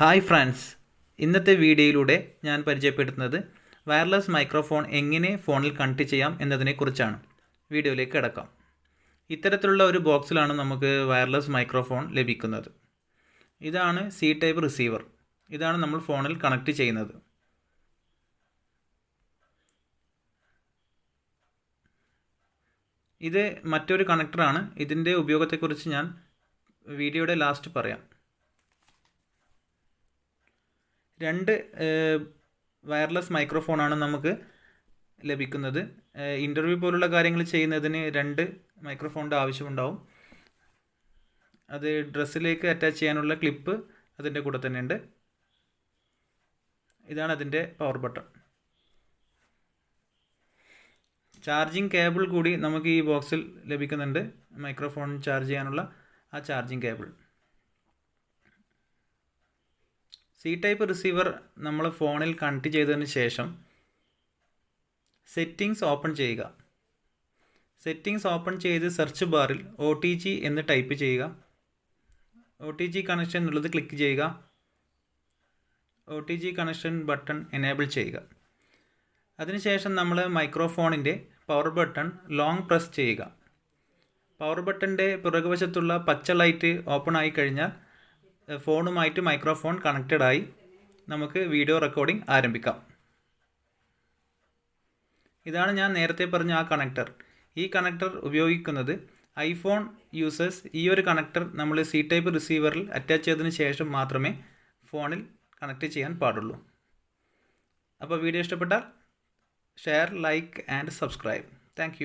Hi friends ഇന്നത്തെ വീഡിയോയിലൂടെ ഞാൻ പരിചയപ്പെടുത്തുന്നത് വയർലെസ് മൈക്രോഫോൺ എങ്ങനെ ഫോണിൽ കണക്ട് ചെയ്യാം എന്നതിനെക്കുറിച്ചാണ് വീഡിയോയിലേക്ക് കിടക്കാം. ഇത്തരത്തിലുള്ള ഒരു ബോക്സിലാണ് നമുക്ക് വയർലെസ് മൈക്രോഫോൺ ലഭിക്കുന്നത്. ഇതാണ് സി ടൈപ്പ് റിസീവർ ഇതാണ് നമ്മൾ ഫോണിൽ കണക്ട് ചെയ്യുന്നത്. ഇത് മറ്റൊരു കണക്ടറാണ് ഇതിന്റെ ഉപയോഗത്തെക്കുറിച്ച് ഞാൻ വീഡിയോയുടെ ലാസ്റ്റ് പറയാം. രണ്ട് വയർലെസ് മൈക്രോഫോണാണ് നമുക്ക് ലഭിക്കുന്നത്. ഇന്റർവ്യൂ പോലുള്ള കാര്യങ്ങൾ ചെയ്യുന്നതിന് രണ്ട് മൈക്രോഫോണിന്റെ ആവശ്യമുണ്ടാവും. അത് ഡ്രസ്സിലേക്ക് അറ്റാച്ച് ചെയ്യാനുള്ള ക്ലിപ്പ് അതിന്റെ കൂടെ തന്നെ ഉണ്ട്. ഇതാണ് അതിന്റെ പവർ ബട്ടൺ ചാർജിങ് കേബിൾ കൂടി നമുക്ക് ഈ ബോക്സിൽ ലഭിക്കുന്നുണ്ട്. മൈക്രോഫോൺ ചാർജ് ചെയ്യാനുള്ള ആ charging cable C type receiver നമ്മൾ ഫോണിൽ കണക്ട് ചെയ്തതിന് ശേഷം സെറ്റിങ്സ് ഓപ്പൺ ചെയ്യുക. സെറ്റിങ്സ് ഓപ്പൺ ചെയ്ത് സെർച്ച് ബാറിൽ ഒ ടി ജി എന്ന് ടൈപ്പ് ചെയ്യുക. ഒ ടി ജി കണക്ഷൻ എന്നുള്ളത് ക്ലിക്ക് ചെയ്യുക. O T G connection button enable ചെയ്യുക. അതിനുശേഷം നമ്മൾ മൈക്രോഫോണിന്റെ പവർ ബട്ടൺ ലോങ് പ്രസ് ചെയ്യുക. പവർ ബട്ടന്റെ പുറകുവശത്തുള്ള പച്ച ലൈറ്റ് ഓപ്പൺ ആയി കഴിഞ്ഞാൽ ഫോണുമായിട്ട് മൈക്രോഫോൺ കണക്റ്റഡ് ആയി നമുക്ക് വീഡിയോ റെക്കോർഡിംഗ് ആരംഭിക്കാം. ഇതാണ് ഞാൻ നേരത്തെ പറഞ്ഞ ആ കണക്ടർ ഈ കണക്ടർ ഉപയോഗിക്കുന്നത് ഐഫോൺ യൂസേഴ്സ് ഈ ഒരു കണക്ടർ നമ്മൾ സി ടൈപ്പ് റിസീവറിൽ അറ്റാച്ച് ചെയ്തതിന് ശേഷം മാത്രമേ ഫോണിൽ കണക്ട് ചെയ്യാൻ പാടുള്ളൂ. അപ്പോൾ വീഡിയോ ഇഷ്ടപ്പെട്ടാൽ share like and subscribe. Thank